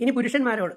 ഇനി പുരുഷന്മാരോട്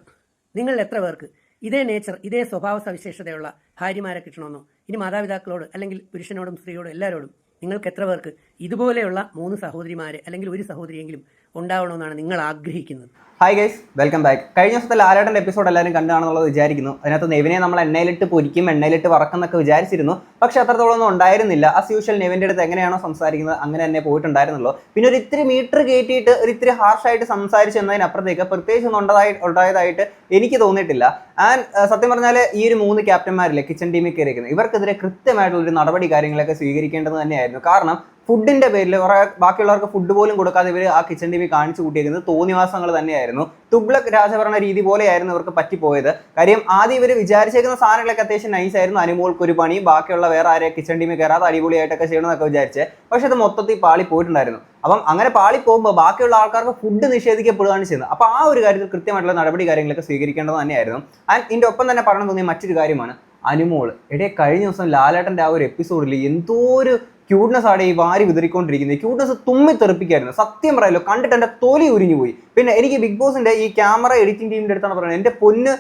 നിങ്ങൾ എത്ര പേർക്ക്? ഇതേ നേച്ചർ ഇതേ സ്വഭാവ സവിശേഷതയുള്ള ഭാര്യമാരെ കിട്ടണമെന്നോ? ഇനി മാതാപിതാക്കളോട് അല്ലെങ്കിൽ പുരുഷനോടും സ്ത്രീയോടും എല്ലാവരോടും നിങ്ങൾക്ക് എത്ര പേർക്ക്? ഇതുപോലെയുള്ള മൂന്ന് സഹോദരിമാരെ അല്ലെങ്കിൽ ഒരു സഹോദരിയെങ്കിലും ഉണ്ടാവണമെന്നാണ് നിങ്ങൾ ആഗ്രഹിക്കുന്നത്. ഹായ് ഗൈസ് വെൽക്കം ബാക്ക് കഴിഞ്ഞ ദിവസത്തെ ലാലേട്ടന്റെ എപ്പിസോഡ് എല്ലാവരും കണ്ടാണെന്നുള്ളത് വിചാരിക്കുന്നു. അതിനകത്ത് നെവിനെ നമ്മൾ എണ്ണയിലിട്ട് പൊരിക്കും എണ്ണയിലിട്ട് വറക്കുന്നൊക്കെ വിചാരിച്ചിരുന്നു. പക്ഷേ അത്രത്തോളം ഒന്നും ഉണ്ടായിരുന്നില്ല. ആസ് യൂഷ്വൽ നെവിന്റെ അടുത്ത് എങ്ങനെയാണോ സംസാരിക്കുന്നത് അങ്ങനെ തന്നെ പോയിട്ടുണ്ടായിരുന്നുള്ളൂ. പിന്നെ ഒരു ഇത്തിരി മീറ്റർ കയറ്റിയിട്ട് ഒരു ഇത്തിരി ഹാർഷായിട്ട് സംസാരിച്ച് എന്നതിനപ്പുറത്തേക്ക് പ്രത്യേകിച്ച് ഒന്നും ഉണ്ടായി ഉണ്ടായതായിട്ട് എനിക്ക് തോന്നിയിട്ടില്ല. ആൻഡ് സത്യം പറഞ്ഞാൽ ഈ ഒരു മൂന്ന് ക്യാപ്റ്റന്മാരില്ലേ കിച്ചൺ ടീമിൽ കയറിയിരിക്കുന്നത് ഇവർക്കെതിരെ കൃത്യമായിട്ടുള്ള ഒരു നടപടി കാര്യങ്ങളൊക്കെ സ്വീകരിക്കേണ്ടത് തന്നെയായിരുന്നു. കാരണം ഫുഡിന്റെ പേരിൽ കുറെ ബാക്കിയുള്ളവർക്ക് ഫുഡ് പോലും കൊടുക്കാതെ ഇവർ ആ കിച്ചൺ ടി വി കാണിച്ചു കൂട്ടിയിരിക്കുന്നത് തോന്നിവാസങ്ങൾ തന്നെയായിരുന്നു. തുഗ്ലക് രാജഭരണ രീതി പോലെയായിരുന്നു ഇവർക്ക് പറ്റിപ്പോയത്. കാര്യം ആദ്യം ഇവർ വിചാരിച്ചേക്കുന്ന സാധനങ്ങളൊക്കെ അത്യാവശ്യം നൈസ് ആയിരുന്നു. അനുമോൾക്ക് ഒരു പണി ബാക്കിയുള്ള വേറെ ആരെ കിച്ചൺ ടീമിൽ കയറാതെ അടിപൊളിയായിട്ടൊക്കെ ചെയ്യണമെന്നൊക്കെ വിചാരിച്ചേ. പക്ഷെ അത് മൊത്തത്തിൽ പാളി പോയിട്ടുണ്ടായിരുന്നു അപ്പം അങ്ങനെ പാളി പോകുമ്പോൾ ബാക്കിയുള്ള ആൾക്കാർക്ക് ഫുഡ് നിഷേധിക്കപ്പെടുകയാണ് ചെയ്യുന്നത്. അപ്പോൾ ആ ഒരു കാര്യത്തിൽ കൃത്യമായിട്ടുള്ള നടപടി കാര്യങ്ങളൊക്കെ സ്വീകരിക്കേണ്ടത് തന്നെയായിരുന്നു. ആൻഡ് ഇതിന്റെ ഒപ്പം തന്നെ പറഞ്ഞു തോന്നിയ മറ്റൊരു കാര്യമാണ്. അനുമോൾ എടേ കഴിഞ്ഞ ദിവസം ലാലേട്ടന്റെ ആ ഒരു എപ്പിസോഡിൽ എന്തോ ഒരു ക്യൂട്ട്നെസ് ആടെ ഈ വാരി വിതറിക്കൊണ്ടിരിക്കുന്നത്. ക്യൂട്ട്നെസ് തുമ്മി തെറിപ്പിക്കായിരുന്നു. സത്യം പറയല്ലോ കണ്ടിട്ട് എന്റെ തൊലി ഉരിഞ്ഞു പോയി പിന്നെ എനിക്ക് ബിഗ് ബോസിന്റെ ഈ ക്യാമറ എഡിറ്റിംഗ് ടീമിന്റെ അടുത്താണ് പറയുന്നത്. എന്റെ പൊന്ന്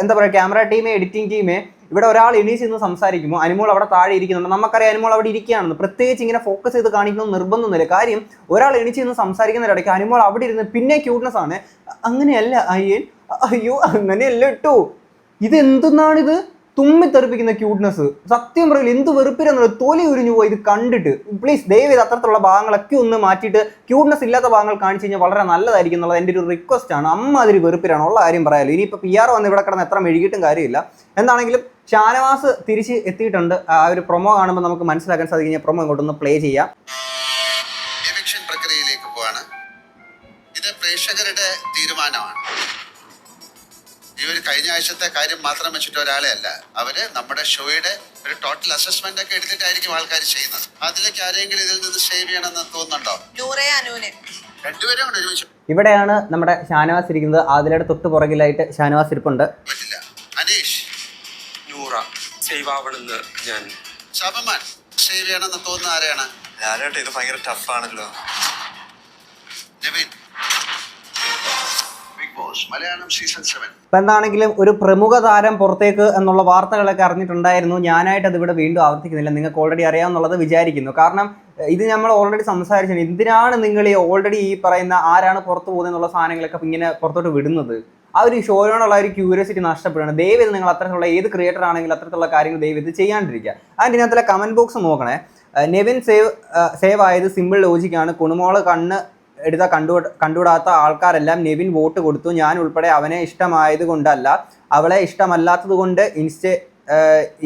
എന്താ പറയുക ക്യാമറ ടീമേ എഡിറ്റിംഗ് ടീമേ ഇവിടെ ഒരാൾ എണീച്ച് നിന്ന് സംസാരിക്കുമ്പോൾ അനുമോൾ അവിടെ താഴെ ഇരിക്കുന്നുണ്ട്. നമുക്കറിയാം അനുമോൾ അവിടെ ഇരിക്കുകയാണെന്ന്. പ്രത്യേകിച്ച് ഇങ്ങനെ ഫോക്കസ് ചെയ്ത് കാണിക്കുന്ന നിർബന്ധമൊന്നുമില്ല. കാര്യം ഒരാൾ എണീച്ച് നിന്ന് സംസാരിക്കുന്നതിനിടയ്ക്ക് അനുമോൾ അവിടെ ഇരുന്ന് പിന്നെ ക്യൂട്ട്നെസ് ആണ്. അങ്ങനെയല്ല അയ്യൻ അയ്യോ അങ്ങനെയല്ല കേട്ടോ ഇത് എന്തെന്നാണിത് തുമ്മി തെറിപ്പിക്കുന്ന ക്യൂട്ട്നെസ് സത്യം പറയില്ല എന്ത് വെറുപ്പിരെന്നുള്ളത് തൊലി ഉരിഞ്ഞു പോയി ഇത് കണ്ടിട്ട്? പ്ലീസ് ദയവേത് അത്തരത്തിലുള്ള ഭാഗങ്ങളൊക്കെ ഒന്ന് മാറ്റിയിട്ട് ക്യൂട്ട്നെസ് ഇല്ലാത്ത ഭാഗങ്ങൾ കാണിച്ചു കഴിഞ്ഞാൽ വളരെ നല്ലതായിരിക്കും എന്നുള്ളത് എന്റെ ഒരു റിക്വസ്റ്റ് ആണ്. അമ്മ അതിൽ വെറുപ്പിരാണ് ഉള്ള കാര്യം പറയാലോ. ഇനിയിപ്പോൾ പി ആർ വന്ന് ഇവിടെ കിടന്ന് എത്ര മെഴുകിയിട്ടും കാര്യമില്ല. എന്താണെങ്കിലും ഷാനവാസ് തിരിച്ച് എത്തിയിട്ടുണ്ട്. ആ ഒരു പ്രൊമോ കാണുമ്പോൾ നമുക്ക് മനസ്സിലാക്കാൻ സാധിക്കും. ഞാൻ പ്രൊമോ ഇങ്ങോട്ടൊന്ന് പ്ലേ ചെയ്യാം. ഇവർ കഴിഞ്ഞ ആഴ്ചത്തെ കാര്യം മാത്രം വെച്ചിട്ട് ഒരാളെ അല്ല. അവർ നമ്മുടെ ഷോയുടെ ഒരു ടോട്ടൽ അസസ്മെന്റ് ഒക്കെ എടുത്തിട്ടായിരിക്കും ആൾക്കാർ ചെയ്യുന്നത്. അതിലേക്ക് ആരെങ്കിലും ഇതിൽ നിന്ന് സേവ് ചെയ്യണമെന്ന് തോന്നുന്നുണ്ടോ? രണ്ടുപേരും കൂടെ ഇവിടെയാണ് നമ്മുടെ ഷാനവാസ് ഇരിക്കുന്നത്. ആദിലയുടെ തൊട്ട് പുറകിലായിട്ട് ഷാനവാസ് ഇരിപ്പുണ്ട്. പറ്റില്ല. അനീഷ്. നൂറ സേവ് ആവണമെന്ന് ഞാൻ ശബമാൻ സേവ് ചെയ്യണമെന്ന് തോന്നുന്ന ആരെയാണ്? ലാലേട്ട ഇത് ഭയങ്കര ടഫാണല്ലോ Naveen Boss Malayalam season seven എന്താണെങ്കിലും ഒരു പ്രമുഖ താരം പുറത്തേക്ക് എന്നുള്ള വാർത്തകളൊക്കെ അറിഞ്ഞിട്ടുണ്ടായിരുന്നു. ഞാനായിട്ട് അത് ഇവിടെ വീണ്ടും ആവർത്തിക്കുന്നില്ല. നിങ്ങൾക്ക് ഓൾറെഡി അറിയാമെന്നുള്ളത് വിചാരിക്കുന്നു. കാരണം ഇത് നമ്മൾ ഓൾറെഡി സംസാരിച്ചു എന്തിനാണ് നിങ്ങൾ ഈ ഓൾറെഡി ഈ പറയുന്ന ആരാണ് പുറത്തു പോകുന്നത് എന്നുള്ള സാധനങ്ങളൊക്കെ ഇങ്ങനെ പുറത്തോട്ട് വിടുന്നത്? ആ ഒരു ഷോയോടുള്ള ഒരു ക്യൂരിയോസിറ്റി നഷ്ടപ്പെടുകയാണ് ദയവ് നിങ്ങൾ അത്തരത്തിലുള്ള ഏത് ക്രിയേറ്റർ ആണെങ്കിലും അത്തരത്തിലുള്ള കാര്യങ്ങൾ ദയവ് ഇത് ചെയ്യാണ്ടിരിക്കുക. അതിന്റെ ഇതിനകത്തുള്ള കമന്റ് ബോക്സ് നോക്കണേ. നെവിൻ സേവ് സേവ് ആയത് സിമ്പിൾ ലോജിക്കാണ് കുണുമോൾ കണ്ണ് എടുത്ത കണ്ടു കണ്ടുവിടാത്ത ആൾക്കാരെല്ലാം നെവിൻ വോട്ട് കൊടുത്തു. ഞാൻ ഉൾപ്പെടെ അവനെ ഇഷ്ടമായത് കൊണ്ടല്ല. അവളെ ഇഷ്ടമല്ലാത്തത് കൊണ്ട് ഇൻസ്റ്റ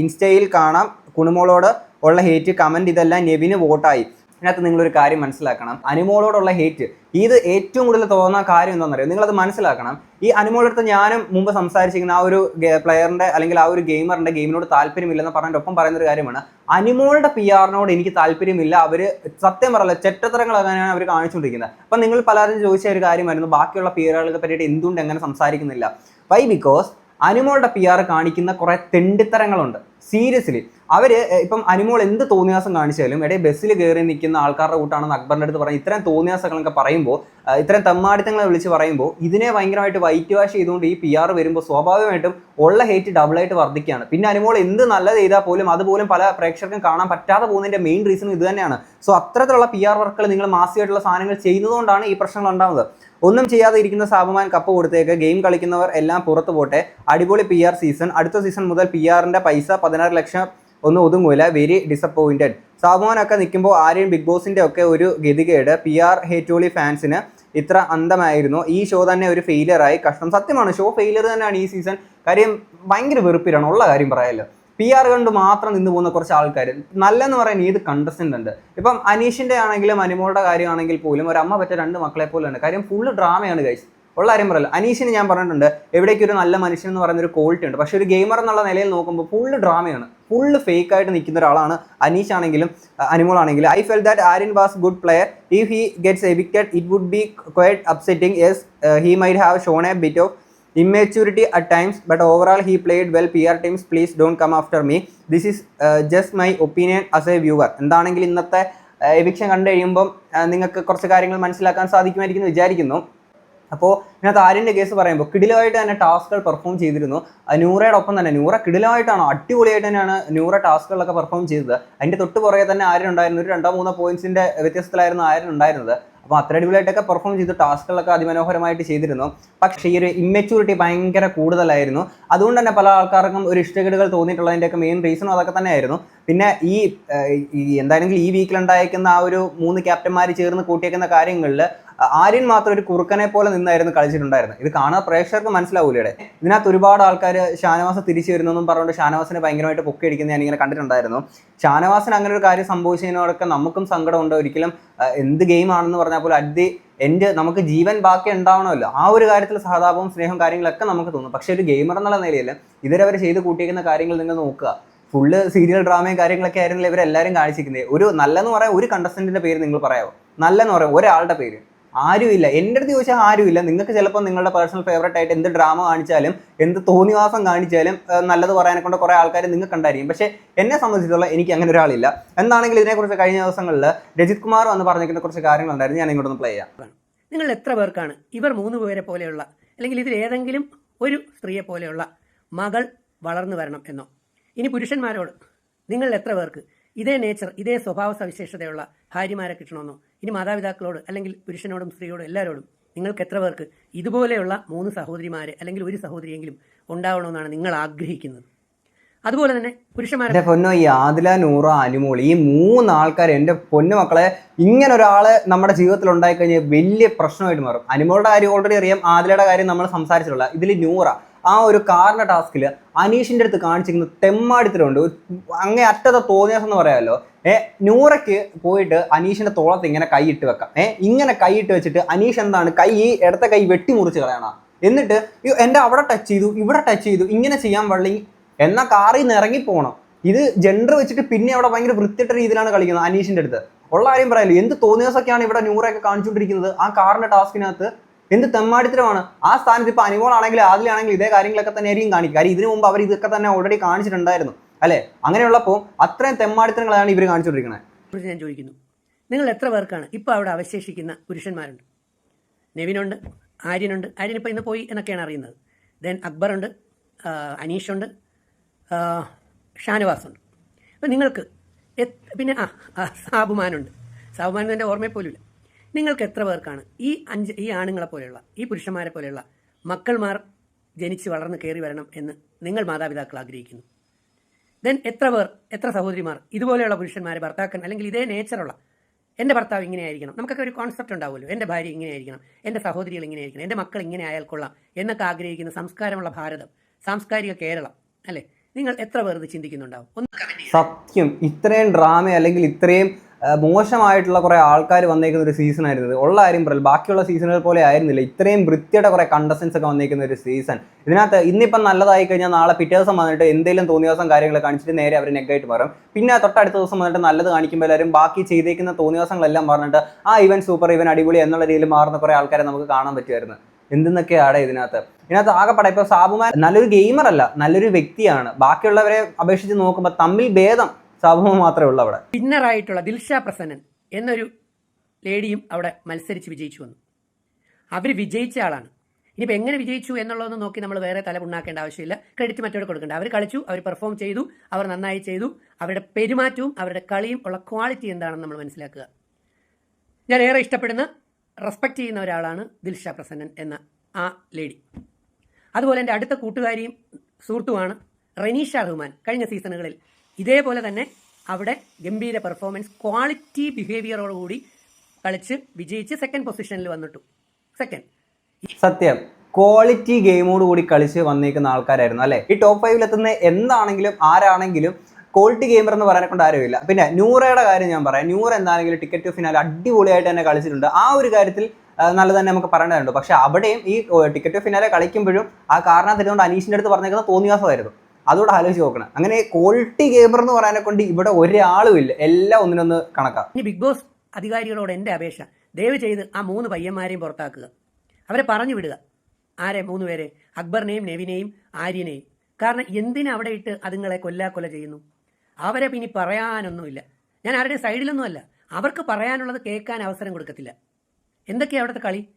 ഇൻസ്റ്റയിൽ കാണാം. കുണുമോളോട് ഉള്ള ഹേറ്റ് കമന്റ് ഇതെല്ലാം നെവിന് വോട്ടായി. ഇതിനകത്ത് നിങ്ങളൊരു കാര്യം മനസ്സിലാക്കണം. അനുമോളോടുള്ള ഹേറ്റ് ഇത് ഏറ്റവും കൂടുതൽ തോന്നുന്ന കാര്യം എന്താണെന്നറിയോ? നിങ്ങളത് മനസ്സിലാക്കണം. ഈ അനുമോളടുത്ത് ഞാനും മുമ്പ് സംസാരിച്ചിരിക്കുന്ന ആ ഒരു പ്ലെയറിന്റെ അല്ലെങ്കിൽ ആ ഒരു ഗെയിമറിന്റെ ഗെയിമിനോട് താല്പര്യമില്ലെന്ന് പറഞ്ഞിട്ട് ഒപ്പം പറയുന്ന ഒരു കാര്യമാണ്. അനുമോളുടെ പി ആറിനോട് എനിക്ക് താല്പര്യമില്ല. അവർ സത്യം പറയല്ല ചെറ്റത്തരങ്ങളാണ് അവർ കാണിച്ചുകൊണ്ടിരിക്കുന്നത്. അപ്പം നിങ്ങൾ പലരും ചോദിച്ച ഒരു കാര്യമായിരുന്നു. ബാക്കിയുള്ള പി ആറുകളെ പറ്റിയിട്ട് എന്തുകൊണ്ട് എങ്ങനെ സംസാരിക്കുന്നില്ല? വൈ ബിക്കോസ് അനുമോളുടെ പി ആർ കാണിക്കുന്ന കുറേ തെണ്ടിത്തരങ്ങളുണ്ട്. സീരിയസ്ലി അവർ എ, ഇപ്പം അനുമോൾ എന്ത് തോന്നിയാസം കാണിച്ചാലും ഇടയിൽ ബസ്സിൽ കയറി നിൽക്കുന്ന ആൾക്കാരുടെ കൂട്ടാണെന്ന് അക്ബറിന്റെ അടുത്ത് പറഞ്ഞ് ഇത്തരം തോന്നിയാസങ്ങളൊക്കെ പറയുമ്പോൾ ഇത്രയും തെമ്മാടിത്തങ്ങളെ വിളിച്ച് പറയുമ്പോൾ ഇതിനെ ഭയങ്കരമായിട്ട് വൈറ്റ് വാഷ് ചെയ്തുകൊണ്ട് ഈ പി ആർ വരുമ്പോൾ സ്വാഭാവികമായിട്ടും ഉള്ള ഹേറ്റ് ഡബിളായിട്ട് വർദ്ധിക്കുകയാണ്. പിന്നെ അനുമോൾ എന്ത് നല്ലത് ചെയ്താൽ പോലും അതുപോലും പല പ്രേക്ഷകർക്കും കാണാൻ പറ്റാതെ പോകുന്നതിന്റെ മെയിൻ റീസൺ ഇത് തന്നെയാണ്. സോ അത്തരത്തിലുള്ള പി ആർ വർക്കുകൾ നിങ്ങൾ മാസികമായിട്ടുള്ള സാധനങ്ങൾ ചെയ്യുന്നതുകൊണ്ടാണ് ഈ പ്രശ്നങ്ങൾ ഉണ്ടാകുന്നത് ഒന്നും ചെയ്യാതെ ഇരിക്കുന്ന സാബുമാൻ കപ്പ് കൊടുത്തേക്ക് ഗെയിം കളിക്കുന്നവർ എല്ലാം പുറത്തു പോട്ടെ. അടിപൊളി പി ആർ സീസൺ അടുത്ത സീസൺ മുതൽ പി ആറിന്റെ പൈസ പതിനാറ് ലക്ഷം ഒന്നും ഒതുങ്ങൂല വെരി ഡിസപ്പോയിന്റഡ് സാബുമാനൊക്കെ നിൽക്കുമ്പോൾ ആരെയും ബിഗ് ബോസിന്റെ ഒക്കെ ഒരു ഗതികേട്. പി ആർ ഹേറ്റോളി ഫാൻസിന് ഇത്ര അന്തമായിരുന്നു. ഈ ഷോ തന്നെ ഒരു ഫെയിലിയറായി കഷ്ടം. സത്യമാണ് ഷോ ഫെയിലിയർ തന്നെയാണ് ഈ സീസൺ കാര്യം ഭയങ്കര വെറുപ്പിലാണ്. ഉള്ള കാര്യം പറയാമല്ലോ പി ആർ കണ്ട് മാത്രം നിന്ന് പോകുന്ന കുറച്ച് ആൾക്കാർ നല്ലെന്ന് പറയാൻ ഏത് കണ്ടസ്റ്റന്റ് ഉണ്ട്? ഇപ്പം അനീഷിന്റെ ആണെങ്കിലും അനുമോളുടെ കാര്യമാണെങ്കിൽ പോലും ഒരു അമ്മ പറ്റ രണ്ട് മക്കളെ പോലെയാണ് കാര്യം ഫുള്ള് ഡ്രാമയാണ് ഗൈസ് ഉള്ള കാര്യം പറയല്ലോ. അനീഷിന് ഞാൻ പറഞ്ഞിട്ടുണ്ട് എവിടേക്ക് ഒരു നല്ല മനുഷ്യൻ എന്ന് പറയുന്ന ഒരു ക്വാളിറ്റി ഉണ്ട്. പക്ഷേ ഒരു ഗെയിമർ എന്നുള്ള നിലയിൽ നോക്കുമ്പോൾ ഫുള്ള് ഡ്രാമയാണ് ഫുള്ള് ഫേക്ക് ആയിട്ട് നിൽക്കുന്ന ഒരാളാണ് അനീഷ് ആണെങ്കിലും അനിമോൾ ആണെങ്കിലും I felt that Arin was good player if he gets evicted it would be quite upsetting yes he might have shown a bit of immaturity at times but overall he played well P R teams please don't come after me this is just my opinion as a viewer എന്താണെങ്കിൽ ഇന്നത്തെ eviction കണ്ടു കഴിയുമ്പം നിങ്ങൾക്ക് കുറച്ച് കാര്യങ്ങൾ മനസ്സിലാക്കാൻ സാധിക്കുമായിരിക്കും എന്ന് വിചാരിക്കുന്നു. അപ്പോൾ ഇതിനകത്ത് ആര്യന്റെ കേസ് പറയുമ്പോൾ കിടിലമായിട്ട് തന്നെ ടാസ്കുകൾ പെർഫോം ചെയ്തിരുന്നു. ആ നൂറയുടെ ഒപ്പം തന്നെ നൂറ കിടിലമായിട്ടാണ് അടിപൊളിയായിട്ട് തന്നെയാണ് നൂറ ടാസ്കുകളൊക്കെ പെർഫോം ചെയ്തത്. അതിന്റെ തൊട്ട് പുറകെ തന്നെ ആര്യൻ ഉണ്ടായിരുന്നു ഒരു രണ്ടോ മൂന്നോ പോയിന്റ്സിന്റെ വ്യത്യസ്തത്തിലായിരുന്നു ആര്യൻ ഉണ്ടായിരുന്നത്. അപ്പോൾ അത്ര അടിപൊളിയായിട്ടൊക്കെ പെർഫോം ചെയ്തു ടാസ്കുകളൊക്കെ അതിമനോഹരമായിട്ട് ചെയ്തിരുന്നു. പക്ഷേ ഈ ഒരു ഇമ്മച്യൂരിറ്റി ഭയങ്കര കൂടുതലായിരുന്നു. അതുകൊണ്ട് തന്നെ പല ആൾക്കാർക്കും ഒരു ഇഷ്ടക്കേടുകൾ തോന്നിയിട്ടുള്ളതിന്റെയൊക്കെ മെയിൻ റീസണും അതൊക്കെ തന്നെയായിരുന്നു. പിന്നെ ഈ എന്തായാലും ഈ വീക്കിൽ ഉണ്ടായിരിക്കുന്ന ആ ഒരു മൂന്ന് ക്യാപ്റ്റന്മാർ ചേർന്ന് കൂട്ടിയേക്കുന്ന കാര്യങ്ങളിൽ ആര്യൻ മാത്രം ഒരു കുറുക്കനെ പോലെ നിന്നായിരുന്നു കളിച്ചിട്ടുണ്ടായിരുന്നത്. ഇത് കാണാൻ പ്രേക്ഷകർക്ക് മനസ്സിലാവൂലേ ഇതിനകത്ത് ഒരുപാട് ആൾക്കാർ ഷാനവാസ് തിരിച്ചു വരുന്നെന്നും പറഞ്ഞുകൊണ്ട് ഷാനവാസിനെ ഭയങ്കരമായിട്ട് പൊക്കിയടിക്കുന്നത് ഞാൻ ഇങ്ങനെ കണ്ടിട്ടുണ്ടായിരുന്നു. ഷാനവാസിന് അങ്ങനെ ഒരു കാര്യം സംഭവിച്ചതിനോടൊക്കെ നമുക്കും സങ്കടമുണ്ട്. ഒരിക്കലും എന്ത് ഗെയിം ആണെന്ന് പറഞ്ഞാൽ പോലും അറ്റ് ദി എന്റെ നമുക്ക് ജീവൻ ബാക്കി ഉണ്ടാവണമല്ലോ. ആ ഒരു കാര്യത്തിൽ സഹതാപവും സ്നേഹവും കാര്യങ്ങളൊക്കെ നമുക്ക് തോന്നും. പക്ഷേ ഒരു ഗെയിമർ എന്നുള്ള നിലയിൽ ഇതുവരെ അവർ ചെയ്ത് കൂട്ടിയേക്കുന്ന കാര്യങ്ങൾ നിങ്ങൾ നോക്കുക. ഫുള്ള് സീരിയൽ ഡ്രാമയും കാര്യങ്ങളൊക്കെ ആയിരുന്നില്ല ഇവരെല്ലാവരും കാണിച്ചിരിക്കുന്നത്. ഒരു നല്ലെന്ന് പറയാൻ ഒരു കണ്ടസ്റ്റന്റിന്റെ പേര് നിങ്ങൾ പറയാമോ നല്ലെന്ന് പറയാം ഒരാളുടെ പേര്. ആരുമില്ല. എന്റെ അടുത്ത് ചോദിച്ചാൽ ആരുമില്ല. നിങ്ങൾക്ക് ചിലപ്പോൾ നിങ്ങളുടെ പേഴ്സണൽ ഫേവറേറ്റ് ആയിട്ട് എന്ത് ഡ്രാമ കാണിച്ചാലും എന്ത് തോന്നിവാസം കാണിച്ചാലും നല്ലത് പറയാനെ കൊണ്ട് കുറേ ആൾക്കാർ നിങ്ങൾക്ക് ഉണ്ടായിരിക്കും പക്ഷേ എന്നെ സംബന്ധിച്ചിടത്തോളം എനിക്ക് അങ്ങനെ ഒരാളില്ല. എന്താണെങ്കിലും ഇതിനെക്കുറിച്ച് കഴിഞ്ഞ ദിവസങ്ങളിൽ രജിത് കുമാർ വന്ന് പറഞ്ഞിരിക്കുന്ന കുറച്ച് കാര്യങ്ങളുണ്ടായിരുന്നു. ഞാൻ ഇങ്ങോട്ടൊന്ന് പ്ലേ ചെയ്യാം. നിങ്ങൾ എത്ര പേർക്കാണ്? ഇവർ മൂന്ന് പേരെ പോലെയുള്ള അല്ലെങ്കിൽ ഇതിൽ ഏതെങ്കിലും ഒരു സ്ത്രീയെ പോലെയുള്ള മകൾ വളർന്നു വരണം എന്നോ? ഇനി പുരുഷന്മാരോട് നിങ്ങൾ എത്ര പേർക്ക്? ഇതേ നേച്ചർ ഇതേ സ്വഭാവ സവിശേഷതയുള്ള ഭാര്യമാരെ കിട്ടണമെന്നോ ഇനി മാതാപിതാക്കളോട് അല്ലെങ്കിൽ പുരുഷനോടും സ്ത്രീയോടും എല്ലാവരോടും നിങ്ങൾക്ക് എത്ര പേർക്ക് ഇതുപോലെയുള്ള മൂന്ന് സഹോദരിമാരെ അല്ലെങ്കിൽ ഒരു സഹോദരിയെങ്കിലും ഉണ്ടാവണമെന്നാണ് നിങ്ങൾ ആഗ്രഹിക്കുന്നത്. അതുപോലെ തന്നെ പുരുഷന്മാരെ പൊന്നോ ഈ ആദില നൂറ അനുമോൾ ഈ മൂന്ന് ആൾക്കാർ എന്റെ പൊന്നു മക്കളെ ഇങ്ങനെ ഒരാൾ നമ്മുടെ ജീവിതത്തിൽ ഉണ്ടായിക്കഴിഞ്ഞാൽ വലിയ പ്രശ്നമായിട്ട് മാറും. അനിമോളുടെ കാര്യം ഓൾറെഡി അറിയാം ആദിലയുടെ കാര്യം നമ്മൾ സംസാരിച്ചിട്ടുള്ള ഇതിൽ നൂറ. ആ ഒരു കാറിന്റെ ടാസ്കിൽ അനീഷിന്റെ അടുത്ത് കാണിച്ചിരിക്കുന്ന തെമ്മാടിത്തരമുണ്ട്. അങ്ങേ അറ്റത്തെ തോന്നിയാസം എന്ന് പറയാമല്ലോ. ഏ നൂറയ്ക്ക് പോയിട്ട് അനീഷിന്റെ തോളത്ത് ഇങ്ങനെ കൈയിട്ട് വെക്കാം. ഏ ഇങ്ങനെ കൈയിട്ട് വെച്ചിട്ട് അനീഷ് എന്താണ്? കൈ ഈ ഇടത്തെ കൈ വെട്ടി മുറിച്ച് കളയണം. എന്നിട്ട് "അയ്യോ, എന്റെ അവിടെ ടച്ച് ചെയ്തു ഇവിടെ ടച്ച് ചെയ്തു ഇങ്ങനെ ചെയ്യാൻ പാടില്ല എന്നാൽ കാറിൽ നിന്ന് ഇറങ്ങിപ്പോകണം ഇത് ജെൻഡർ വെച്ചിട്ട് പിന്നെ അവിടെ ഭയങ്കര വൃത്തിയിട്ട രീതിയിലാണ് കളിക്കുന്നത് അനീഷിന്റെ അടുത്ത്. ഉള്ള കാര്യം പറയാലോ എന്ത് തോന്നിയസൊക്കെയാണ് ഇവിടെ നൂറൊക്കെ കാണിച്ചുകൊണ്ടിരിക്കുന്നത്? ആ കാറിന്റെ ടാസ്കിനകത്ത് എന്ത് തെമ്മാടിത്തരമാണ്? ആ സ്ഥാനത്ത് ഇപ്പൊ ആണെങ്കിൽ ആദിലാണെങ്കിൽ ഇതേ കാര്യങ്ങളൊക്കെ തന്നെ ആയിരിക്കും കാണിക്കുക. കാര്യം ഇതിനു മുമ്പ് അവർ ഇതൊക്കെ തന്നെ ഓൾറെഡി കാണിച്ചിട്ടുണ്ടായിരുന്നു. അല്ലെ? അങ്ങനെയുള്ളപ്പോൾ അത്രയും തെമ്മാടിത്തരങ്ങളാണ് ഇവർ കാണിച്ചുകൊണ്ടിരിക്കുന്നത്. ഞാൻ ചോദിക്കുന്നു. നിങ്ങൾ എത്ര പേർക്കാണ് ഇപ്പോൾ അവിടെ അവശേഷിക്കുന്ന പുരുഷന്മാരുണ്ട്? നെവിനുണ്ട് ആര്യനുണ്ട്. ആര്യൻ ഇപ്പോൾ ഇന്ന് പോയി എന്നൊക്കെയാണ് അറിയുന്നത്. ദെൻ അക്ബറുണ്ട് അനീഷുണ്ട് ഷാനവാസുണ്ട്. അപ്പോൾ നിങ്ങൾക്ക് പിന്നെ ആ സാബുമാനുണ്ട്. സാബുമാൻ എന്റെ ഓർമ്മയിൽ പോലുമില്ല. നിങ്ങൾക്ക് എത്ര പേർക്കാണ്? ഈ അഞ്ച് ഈ ആണുങ്ങളെ പോലെയുള്ള ഈ പുരുഷന്മാരെ പോലെയുള്ള മക്കൾമാർ ജനിച്ച് വളർന്ന് കയറി വരണം എന്ന് നിങ്ങൾ മാതാപിതാക്കൾ ആഗ്രഹിക്കുന്നു. ദെൻ എത്ര പേർ എത്ര സഹോദരിമാർ ഇതുപോലെയുള്ള പുരുഷന്മാരെ ഭർത്താക്കൻ അല്ലെങ്കിൽ ഇതേ നേച്ചറുള്ള എന്റെ ഭർത്താവ് ഇങ്ങനെ ആയിരിക്കണം. നമുക്കൊക്കെ ഒരു കോൺസെപ്റ്റ് ഉണ്ടാവുമല്ലോ. എന്റെ ഭാര്യ ഇങ്ങനെ ആയിരിക്കണം. എന്റെ സഹോദരികൾ ഇങ്ങനെ ആയിരിക്കണം. എന്റെ മക്കൾ ഇങ്ങനെ ആയാൽ കൊള്ളാം എന്നൊക്കെ ആഗ്രഹിക്കുന്ന സംസ്കാരമുള്ള ഭാരതം സാംസ്കാരിക കേരളം അല്ലേ? നിങ്ങൾ എത്ര പേർ ഇത് ചിന്തിക്കുന്നുണ്ടാവും? സത്യം. ഇത്രയും ഡ്രാമ അല്ലെങ്കിൽ ഇത്രയും മോശമായിട്ടുള്ള കുറേ ആൾക്കാർ വന്നേക്കുന്ന ഒരു സീസൺ ആയിരുന്നത് ഉള്ള കാര്യം പറയില്ല ബാക്കിയുള്ള സീസണുകൾ പോലെ ആയിരുന്നില്ല. ഇത്രയും വൃത്തിയുടെ കുറേ കണ്ടസ്റ്റൻസ് ഒക്കെ വന്നേക്കുന്ന ഒരു സീസൺ ഇതിനകത്ത് ഇന്നിപ്പം നല്ലതായി കഴിഞ്ഞാൽ നാളെ പിറ്റേ ദിവസം വന്നിട്ട് എന്തെങ്കിലും തോന്നിയ ദിവസം കാര്യങ്ങൾ കാണിച്ചിട്ട് നേരെ അവർ നെഗായിട്ട് മാറും. പിന്നെ തൊട്ടടുത്ത ദിവസം വന്നിട്ട് നല്ലത് കാണിക്കുമ്പോൾ എല്ലാവരും ബാക്കി ചെയ്തേക്കുന്ന തോന്നിയ ദിവസങ്ങളെല്ലാം പറഞ്ഞിട്ട് ആ ഇവൻ സൂപ്പർ ഇവൻ അടിപൊളി എന്നുള്ള രീതിയിൽ മാറുന്ന കുറേ ആൾക്കാരെ നമുക്ക് കാണാൻ പറ്റുമായിരുന്നു. എന്തെന്നൊക്കെയാണ് ഇതിനകത്ത്. ഇതിനകത്ത് ആകെപ്പെടാം ഇപ്പോൾ സാബുമാൻ നല്ലൊരു ഗെയിമർ അല്ല നല്ലൊരു വ്യക്തിയാണ്. ബാക്കിയുള്ളവരെ അപേക്ഷിച്ച് നോക്കുമ്പോൾ തമ്മിൽ ഭേദം സാബുമാൻ മാത്രമേ ഉള്ളൂ അവിടെ. വിന്നറായിട്ടുള്ള ദിൽഷ പ്രസന്നൻ എന്നൊരു ലേഡിയും അവിടെ മത്സരിച്ച് വിജയിച്ചു വന്നു. അവർ വിജയിച്ച ആളാണ്. ഇനിയിപ്പോൾ എങ്ങനെ വിജയിച്ചു എന്നുള്ളതൊന്നും നോക്കി നമ്മൾ വേറെ തല ഉണ്ടാക്കേണ്ട ആവശ്യമില്ല. ക്രെഡിറ്റ് മറ്റോട് കൊടുക്കേണ്ട. അവർ കളിച്ചു അവർ പെർഫോം ചെയ്തു അവർ നന്നായി ചെയ്തു. അവരുടെ പെരുമാറ്റവും അവരുടെ കളിയും ഉള്ള ക്വാളിറ്റി എന്താണെന്ന് നമ്മൾ മനസ്സിലാക്കുക. ഞാൻ ഏറെ ഇഷ്ടപ്പെടുന്ന റെസ്പെക്റ്റ് ചെയ്യുന്ന ഒരാളാണ് ദിൽഷ പ്രസന്നൻ എന്ന ആ ലേഡി അതുപോലെ എന്റെ അടുത്ത കൂട്ടുകാരിയും സുഹൃത്തുമാണ് റനീഷ റഹ്മാൻ. കഴിഞ്ഞ സീസണുകളിൽ ഇതേപോലെ തന്നെ അവിടെ ഗംഭീര പെർഫോമൻസ് ക്വാളിറ്റി ബിഹേവിയറോടുകൂടി കളിച്ച് വിജയിച്ച് സെക്കൻഡ് പൊസിഷനിൽ വന്നിട്ടു. സെക്കൻഡ് സത്യം. ക്വാളിറ്റി ഗെയിമോട് കൂടി കളിച്ച് വന്നിരിക്കുന്ന ആൾക്കാരായിരുന്നു അല്ലെ? ഈ ടോപ്പ് ഫൈവിൽ എത്തുന്ന എന്താണെങ്കിലും ആരാണെങ്കിലും ക്വാളിറ്റി ഗെയിമർ എന്ന് പറയാനെ കൊണ്ട് ആരുമില്ല. പിന്നെ ന്യൂറയുടെ കാര്യം ഞാൻ പറയാം. ന്യൂറ എന്താണെങ്കിലും ടിക്കറ്റ് ഫിനാൽ അടിപൊളിയായിട്ട് തന്നെ കളിച്ചിട്ടുണ്ട്. ആ ഒരു കാര്യത്തിൽ നല്ല തന്നെ നമുക്ക് പറയേണ്ടതുണ്ട്. പക്ഷെ അവിടെയും ഈ ടിക്കറ്റ് ഫിനാലെ കളിക്കുമ്പോഴും ആ കാരണം തരുന്നതുകൊണ്ട് അനീഷിന്റെ അടുത്ത് പറഞ്ഞേക്കുന്ന തോന്നിയാസമായിരുന്നു അതുകൂടെ ആലോചിച്ച് നോക്കണം. അങ്ങനെ ക്വാളിറ്റി ഗെയിമർ എന്ന് പറയാനെ കൊണ്ട് ഇവിടെ ഒരാളും ഇല്ല. എല്ലാം ഒന്നിനൊന്ന് കണക്കാം. ഇനി ബിഗ് ബോസ് അധികാരികളോട് എന്റെ അപേക്ഷ. ദയവ് ചെയ്ത് ആ മൂന്ന് പയ്യന്മാരെയും പുറത്താക്കുക. അവരെ പറഞ്ഞു വിടുക. ആരെ? മൂന്ന് പേരെ. അക്ബറിനെയും നെവിനെയും ആര്യനെയും. കാരണം എന്തിനാ അവിടെ ഇട്ട് അതുങ്ങളെ കൊല്ലാക്കൊല ചെയ്യുന്നു? അവരെ പിന്നെ പറയാനൊന്നുമില്ല. ഞാൻ ആരുടെ സൈഡിലൊന്നുമല്ല അവർക്ക് പറയാനുള്ളത് കേൾക്കാൻ അവസരം കൊടുക്കത്തില്ല. എന്തൊക്കെയാണ് അവിടുത്തെ കളി?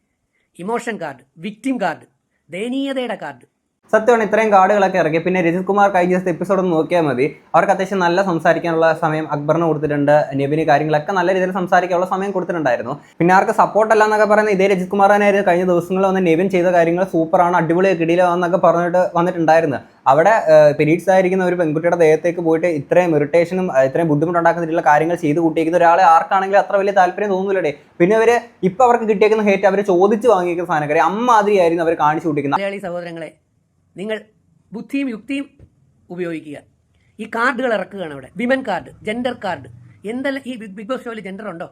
ഇമോഷൻ കാർഡ് വിക്റ്റിം കാർഡ് ദയനീയതയുടെ കാർഡ് സത്യമാണ് ഇത്രയും കാർഡുകളൊക്കെ ഇറക്കി പിന്നെ രജിത് കുമാർ കഴിഞ്ഞ ദിവസത്തെ എപ്പിസോഡ് ഒന്ന് നോക്കിയാൽ മതി. അവർക്ക് അത്യാവശ്യം നല്ല സംസാരിക്കാനുള്ള സമയം അക്ബറിന് കൊടുത്തിട്ടുണ്ട്. നെബിന് കാര്യങ്ങളൊക്കെ നല്ല രീതിയിൽ സംസാരിക്കാനുള്ള സമയം കൊടുത്തിട്ടുണ്ടായിരുന്നു. പിന്നെ ആർക്ക് സപ്പോർട്ട് അല്ല എന്നൊക്കെ പറയുന്നത് ഇതേ രജിത് കുമാർ തന്നെയായിരുന്നു. കഴിഞ്ഞ ദിവസങ്ങളിൽ വന്ന് നെബിൻ ചെയ്ത കാര്യങ്ങൾ സൂപ്പറാണ് അടിപൊളി കിടിയിലാണെന്നൊക്കെ പറഞ്ഞിട്ട് വന്നിട്ടുണ്ടായിരുന്നു. അവിടെ പീരീഡ്സ് ആയിരിക്കുന്ന ഒരു പെൺകുട്ടിയുടെ ദേഹത്തേക്ക് പോയിട്ട് ഇത്രയും ഇറിറ്റേഷനും ഇത്രയും ബുദ്ധിമുട്ടുണ്ടാക്കുന്ന കാര്യങ്ങൾ ചെയ്ത് കൂട്ടിയിരിക്കുന്ന ഒരാളെ ആർക്കാണെങ്കിലും അത്ര വലിയ താല്പര്യം തോന്നുന്നില്ലേ പിന്നെ അവർ ഇപ്പൊ അവർക്ക് കിട്ടിയേക്കുന്ന ഹേറ്റ് അവർ ചോദിച്ച് വാങ്ങിയിരിക്കുന്ന സാധനം അമ്മാതിരിയായിരുന്നു അവർ കാണിച്ചു കൂട്ടിക്കുന്നത് സഹോദരങ്ങളെ നിങ്ങൾ ബുദ്ധിയും യുക്തിയും ഉപയോഗിക്കുക. ഈ കാർഡുകൾ ഇറക്കുകയാണ് അവിടെ. Women card gender card. എന്തെല്ലാം ഈ ബിഗ് ബോസ് ഷോയിൽ ജെൻഡർ ഉണ്ടോ?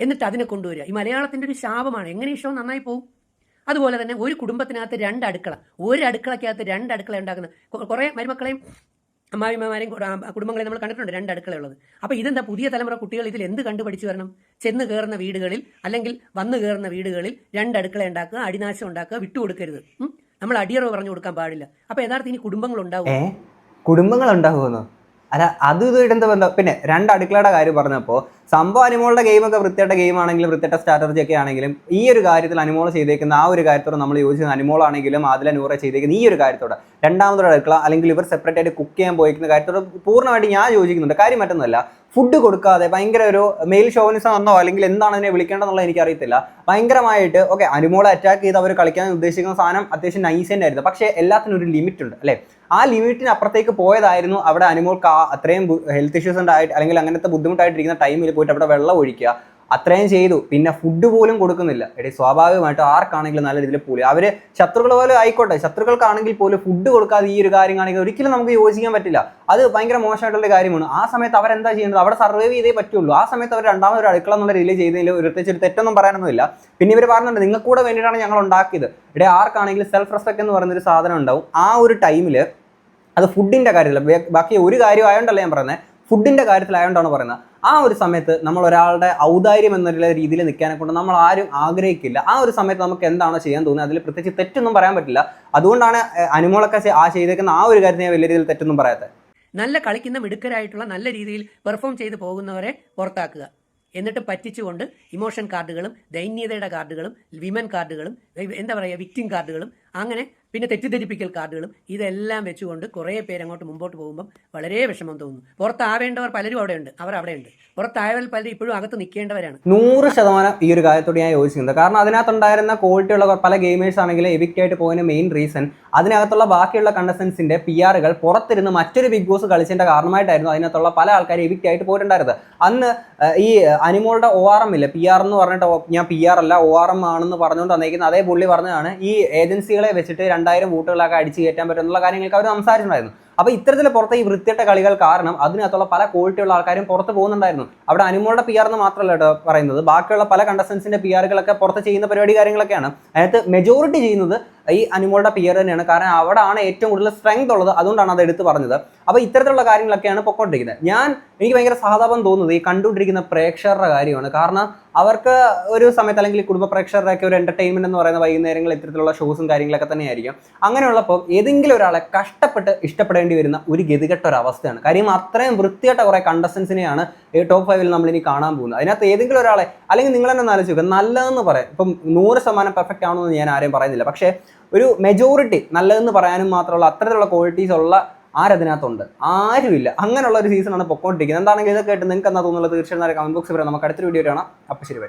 എന്നിട്ട് അതിനെ കൊണ്ടുവരിക. ഈ മലയാളത്തിന്റെ ഒരു ശാപമാണ്. എങ്ങനെ ഈ ഷോ നന്നായി പോകും അതുപോലെ തന്നെ ഒരു കുടുംബത്തിനകത്ത് രണ്ട് അടുക്കള. ഒരു അടുക്കളയ്ക്കകത്ത് രണ്ട് അടുക്കള ഉണ്ടാക്കുന്ന കുറേ മരുമക്കളെയും അമ്മാവിമ്മമാരെയും കുടുംബങ്ങളെ നമ്മൾ കണ്ടിട്ടുണ്ട്. രണ്ട് അടുക്കളയുള്ളത് അപ്പോൾ ഇതെന്താ പുതിയ തലമുറ കുട്ടികൾ ഇതിൽ എന്ത് കണ്ടുപഠിച്ചു വരണം? ചെന്ന് കയറുന്ന വീടുകളിൽ അല്ലെങ്കിൽ വന്നു കയറുന്ന വീടുകളിൽ രണ്ട് അടുക്കള ഉണ്ടാക്കുക അടിനാശം ഉണ്ടാക്കുക വിട്ടുകൊടുക്കരുത്? നമ്മൾ അടിയറവ് പറഞ്ഞു കൊടുക്കാൻ പാടില്ല. അപ്പോൾ യഥാർത്ഥം ഇനി കുടുംബങ്ങൾ ഉണ്ടാവും കുടുംബങ്ങൾ ഉണ്ടാകുമെന്നോ അല്ല അത് ഇത് എന്താ ബന്ധം? പിന്നെ രണ്ട് അടുക്കളയുടെ കാര്യം പറഞ്ഞപ്പോൾ സംഭവം അനിമോളുടെ ഗെയിമൊക്കെ വൃത്തിയായിട്ട ഗെയിം ആണെങ്കിലും വൃത്തിയായിട്ട സ്ട്രാറ്റജി ഒക്കെ ആണെങ്കിലും ഈ ഒരു കാര്യത്തിൽ അനിമോൾ ചെയ്തേക്കുന്ന ആ ഒരു കാര്യത്തോട് നമ്മൾ യോജിക്കുന്ന അനിമോൾ ആണെങ്കിലും അതിലെ നൂറെ ചെയ്തേക്കുന്ന ഈ ഒരു കാര്യത്തോട് രണ്ടാമതൊരു അടുക്കള അല്ലെങ്കിൽ ഇവർ സെപ്പറേറ്റ് ആയിട്ട് കുക്ക് ചെയ്യാൻ പോയിക്കുന്ന കാര്യത്തോട് പൂർണമായിട്ട് ഞാൻ യോജിക്കുന്നുണ്ട്. കാര്യം മറ്റൊന്നുമല്ല ഫുഡ് കൊടുക്കാതെ ഭയങ്കര ഒരു മെയിൽ ഷോവനിസം എന്നോ അല്ലെങ്കിൽ എന്താണ് അതിനെ വിളിക്കേണ്ടതെന്നുള്ളത് എനിക്കറിയത്തില്ല. ഭയങ്കരമായിട്ട് ഓക്കെ അനുമോളെ അറ്റാക്ക് ചെയ്ത് അവർ കളിക്കാൻ ഉദ്ദേശിക്കുന്ന സാധനം അത്യാവശ്യം നൈസ് തന്നെ ആയിരുന്നു പക്ഷേ എല്ലാത്തിനും ഒരു ലിമിറ്റ് ഉണ്ട് അല്ലേ? ആ ലിമിറ്റിന് അപ്പുറത്തേക്ക് പോയതായിരുന്നു അവിടെ അനിമോൾക്ക് ആ അത്രയും ഹെൽത്ത് ഇഷ്യൂസ് ഉണ്ടായിട്ട് അല്ലെങ്കിൽ അങ്ങനത്തെ ബുദ്ധിമുട്ടായിട്ടിരിക്കുന്ന ടൈമിൽ പോയിട്ട് അവിടെ വെള്ളം ഒഴിക്കുക. അത്രയും ചെയ്തു. പിന്നെ ഫുഡ് പോലും കൊടുക്കുന്നില്ല. എടി സ്വാഭാവികമായിട്ടും ആർക്കാണെങ്കിലും നല്ല രീതിയിൽ പോലും അവർ ശത്രുക്കൾ പോലെ ആയിക്കോട്ടെ. ശത്രുക്കൾക്കാണെങ്കിൽ പോലും ഫുഡ് കൊടുക്കാതെ ഈ ഒരു കാര്യം ഒരിക്കലും നമുക്ക് യോജിക്കാൻ പറ്റില്ല. അത് ഭയങ്കര മോശമായിട്ടുള്ള കാര്യമാണ്. ആ സമയത്ത് അവരെന്താ ചെയ്യുന്നത് അവിടെ സർവൈവ് ചെയ്തേ പറ്റുള്ളൂ. ആ സമയത്ത് അവർ രണ്ടാമത് ഒരു അടുക്കള എന്നുള്ള രീതിയിൽ ചെയ്തതിൽ ഒരു പ്രത്യേകിച്ച് തെറ്റൊന്നും പറയാനൊന്നുമില്ല. പിന്നെ ഇവർ പറഞ്ഞിട്ടുണ്ട് നിങ്ങൾക്ക് കൂടെ വേണ്ടിയിട്ടാണ് ഞങ്ങൾ ഉണ്ടാക്കിയത്. ഇവിടെ ആർക്കാണെങ്കിലും സെൽഫ് റെസ്പെക്ട് എന്ന് പറയുന്ന ഒരു സാധനം ഉണ്ടാവും. ആ ഒരു ടൈമിൽ അത് ഫുഡിന്റെ കാര്യത്തില്ല ബേ- ബാക്കി ഒരു കാര്യം ആയതുകൊണ്ടല്ല ഞാൻ പറയുന്നത് ഫുഡിന്റെ കാര്യത്തിലായതുകൊണ്ടാണ് പറയുന്നത്. ആ ഒരു സമയത്ത് നമ്മൾ ഒരാളുടെ ഔദാര്യം എന്നുള്ള രീതിയിൽ നിൽക്കാനെ കൊണ്ട് നമ്മൾ ആരും ആഗ്രഹിക്കില്ല. ആ ഒരു സമയത്ത് നമുക്ക് എന്താണോ ചെയ്യാൻ തോന്നുന്നത് അതിൽ പ്രത്യേകിച്ച് തെറ്റൊന്നും പറയാൻ പറ്റില്ല. അതുകൊണ്ടാണ് അനുമോളൊക്കെ ആ ചെയ്തേക്കുന്ന ആ ഒരു കാര്യത്തിൽ ഞാൻ വലിയ രീതിയിൽ തെറ്റൊന്നും പറയാത്തത്. നല്ല കളിക്കുന്ന മിടുക്കരായിട്ടുള്ള നല്ല രീതിയിൽ പെർഫോം ചെയ്ത് പോകുന്നവരെ പുറത്താക്കുക. എന്നിട്ട് പറ്റിച്ചുകൊണ്ട് ഇമോഷൻ കാർഡുകളും ദൈന്യതയുടെ കാർഡുകളും വിമൻ കാർഡുകളും എന്താ പറയുക വിക്ടിം കാർഡുകളും അങ്ങനെ പിന്നെ തെറ്റിദ്ധരിപ്പിക്കൽ കാർഡുകളും ഇതെല്ലാം വെച്ചുകൊണ്ട് കുറേ പേര് അങ്ങോട്ട് മുമ്പോട്ട് പോകുമ്പം വളരെ വിഷമം തോന്നുന്നു. പുറത്താവേണ്ടവർ പലരും അവിടെയുണ്ട്. അവർ അവിടെയുണ്ട്. പുറത്തായവർ പലരും ഇപ്പോഴും അകത്ത് നിൽക്കേണ്ടവരാണ്. നൂറ് ശതമാനം ഈ ഒരു കാര്യത്തോട് ഞാൻ യോജിക്കുന്നത് കാരണം അതിനകത്തുണ്ടായിരുന്ന ക്വാളിറ്റി ഉള്ള പല ഗെയിമേഴ്സ് ആണെങ്കിലും എവിക്റ്റ് ആയിട്ട് പോയതിന് മെയിൻ റീസൺ അതിനകത്തുള്ള ബാക്കിയുള്ള കണ്ടസ്റ്റൻസിന്റെ പി ആറുകൾ പുറത്തിരുന്ന് മറ്റൊരു ബിഗ് ബോസ് കളിച്ചതിന്റെ കാരണമായിട്ടായിരുന്നു അതിനകത്തുള്ള പല ആൾക്കാരും എവിക്റ്റ് ആയിട്ട് പോയിട്ടുണ്ടായിരുന്നത്. അന്ന് ഈ അനിമോളുടെ ഒ ആർ എം ഇല്ല? പി ആർ എന്ന് പറഞ്ഞിട്ട് ഞാൻ പി ആർ അല്ല ഒ ആർ എം ആണെന്ന് പറഞ്ഞുകൊണ്ട് തന്നേക്കുന്ന അതേ പുള്ളി പറഞ്ഞതാണ് ഈ ഏജൻസികളെ വെച്ചിട്ട് രണ്ടായിരം വോട്ടുകളൊക്കെ അടിച്ചു കയറ്റാൻ പറ്റുന്നുള്ള കാര്യങ്ങൾക്ക് അവർ സംസാരിച്ചിട്ടുണ്ടായിരുന്നു. അപ്പൊ ഇത്തരത്തിൽ പുറത്തെ ഈ വൃത്തിയിട്ട കളികൾ കാരണം അതിനകത്തുള്ള പല ക്വാളിറ്റിയുള്ള ആൾക്കാരും പുറത്ത് പോകുന്നുണ്ടായിരുന്നു. അവിടെ അനുമോളുടെ പി ആർ എന്ന് മാത്രമല്ല കേട്ടോ പറയുന്നത്. ബാക്കിയുള്ള പല കണ്ടസ്റ്റൻസിന്റെ പി ആറുകളൊക്കെ പുറത്ത് ചെയ്യുന്ന പരിപാടി കാര്യങ്ങളൊക്കെയാണ്. അതിനകത്ത് മെജോറിറ്റി ചെയ്യുന്നത് ഈ അനുമോളുടെ പി ആർ തന്നെയാണ്. കാരണം അവിടെയാണ് ഏറ്റവും കൂടുതൽ സ്ട്രെങ്ത് ഉള്ളത്. അതുകൊണ്ടാണ് അത് എടുത്തു പറഞ്ഞത്. അപ്പോൾ ഇത്തരത്തിലുള്ള കാര്യങ്ങളൊക്കെയാണ് പൊക്കോണ്ടിരിക്കുന്നത്. ഞാൻ എനിക്ക് ഭയങ്കര സഹതാപം തോന്നുന്നത് ഈ കണ്ടുകൊണ്ടിരിക്കുന്ന പ്രേക്ഷകരുടെ കാര്യമാണ്. കാരണം അവർക്ക് ഒരു സമയത്ത് അല്ലെങ്കിൽ കുടുംബ പ്രേക്ഷകരുടെയൊക്കെ ഒരു എന്റർടൈൻമെന്റ് എന്ന് പറയുന്ന വൈകുന്നേരങ്ങളിൽ ഇത്തരത്തിലുള്ള ഷോസും കാര്യങ്ങളൊക്കെ തന്നെയായിരിക്കും. അങ്ങനെയുള്ളപ്പോൾ ഏതെങ്കിലും ഒരാളെ കഷ്ടപ്പെട്ട് ഇഷ്ടപ്പെടേണ്ടി വരുന്ന ഒരു ഗതികെട്ട ഒരു അവസ്ഥയാണ് കാര്യം അത്രയും വൃത്തിയായിട്ട കുറെ കണ്ടസ്റ്റൻസിനെയാണ് ടോപ്പ് ഫൈവിൽ നമ്മൾ ഇനി കാണാൻ പോകുന്നത്. അതിനകത്ത് ഏതെങ്കിലും ഒരാളെ അല്ലെങ്കിൽ നിങ്ങൾ തന്നെ ആലോചിച്ച് നോക്കുക നല്ലതെന്ന് പറയാം. ഇപ്പം നൂറ് ശതമാനം പെർഫെക്റ്റ് ആണെന്ന് ഞാൻ ആരെയും പറയുന്നില്ല. പക്ഷേ ഒരു മെജോറിറ്റി നല്ലതെന്ന് പറയാനും മാത്രമുള്ള അത്തരത്തിലുള്ള ക്വാളിറ്റീസ് ഉള്ള ആരതിനകത്തുണ്ട് ആരുമില്ല. അങ്ങനെയുള്ള ഒരു സീസണാണ് പൊക്കോണ്ടിരിക്കുന്നത്. എന്താണെങ്കിൽ ഇതൊക്കെ ആയിട്ട് നിങ്ങൾക്ക് എന്താ തോന്നുന്നത് തീർച്ചയായും കമന്റ് ബോക്സിൽ പറയാം. നമുക്ക് അടുത്തൊരു വീഡിയോ കാണാം. അപ്പം ശരി.